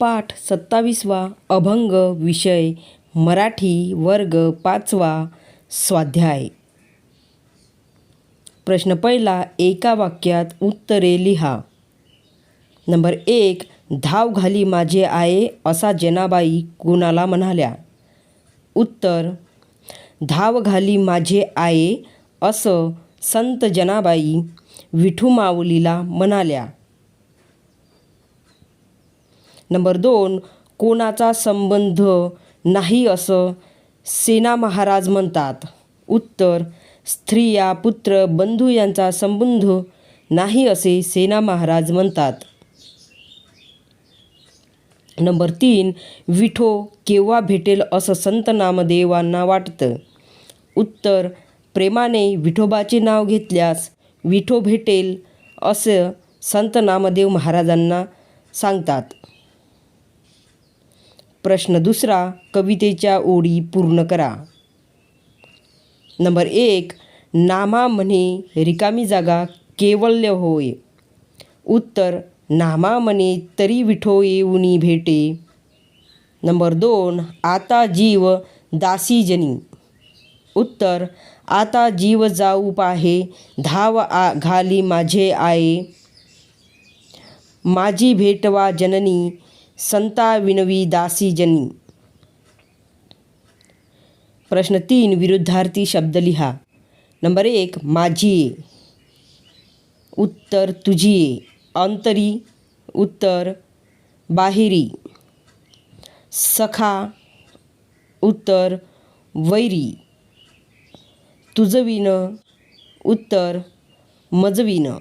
पाठ सत्तावीसवा अभंग विषय मराठी वर्ग पाचवा स्वाध्याय. प्रश्न पहिला एका वाक्यात उत्तरे लिहा. नंबर एक धाव घाली माझे आहे असा जनाबाई कुणाला म्हणाल्या? उत्तर धाव घाली माझे आहे असं संत जनाबाई विठू माऊलीला म्हणाल्या. नंबर दोन कोणाचा संबंध नाही असं सेना महाराज म्हणतात. उत्तर स्त्रिया पुत्र बंधू यांचा संबंध नाही असे सेना महाराज म्हणतात. नंबर तीन विठो केव्हा भेटेल असं संत नामदेवांना वाटतं? उत्तर प्रेमाने विठोबाचे नाव घेतल्यास विठो भेटेल असं संत नामदेव महाराजांना सांगतात. प्रश्न दुसरा कवितेच्या ओळी पूर्ण करा. नंबर एक नामा म्हणे रिकामी जागा केवल्य होय. उत्तर नामा म्हणे तरी विठो येऊनी भेटे. नंबर दोन आता जीव दासी जनी. उत्तर आता जीव जाऊ पाहे धाव आ घाली माझे आये. माझी भेटवा जननी संता विनवी दासी जनी. प्रश्न तीन विरुद्धार्थी शब्द लिहा. नंबर एक माझी उत्तर तुझी अंतरी उत्तर बाहेरी. सखा उत्तर वैरी. तुझविणं उत्तर मजविणं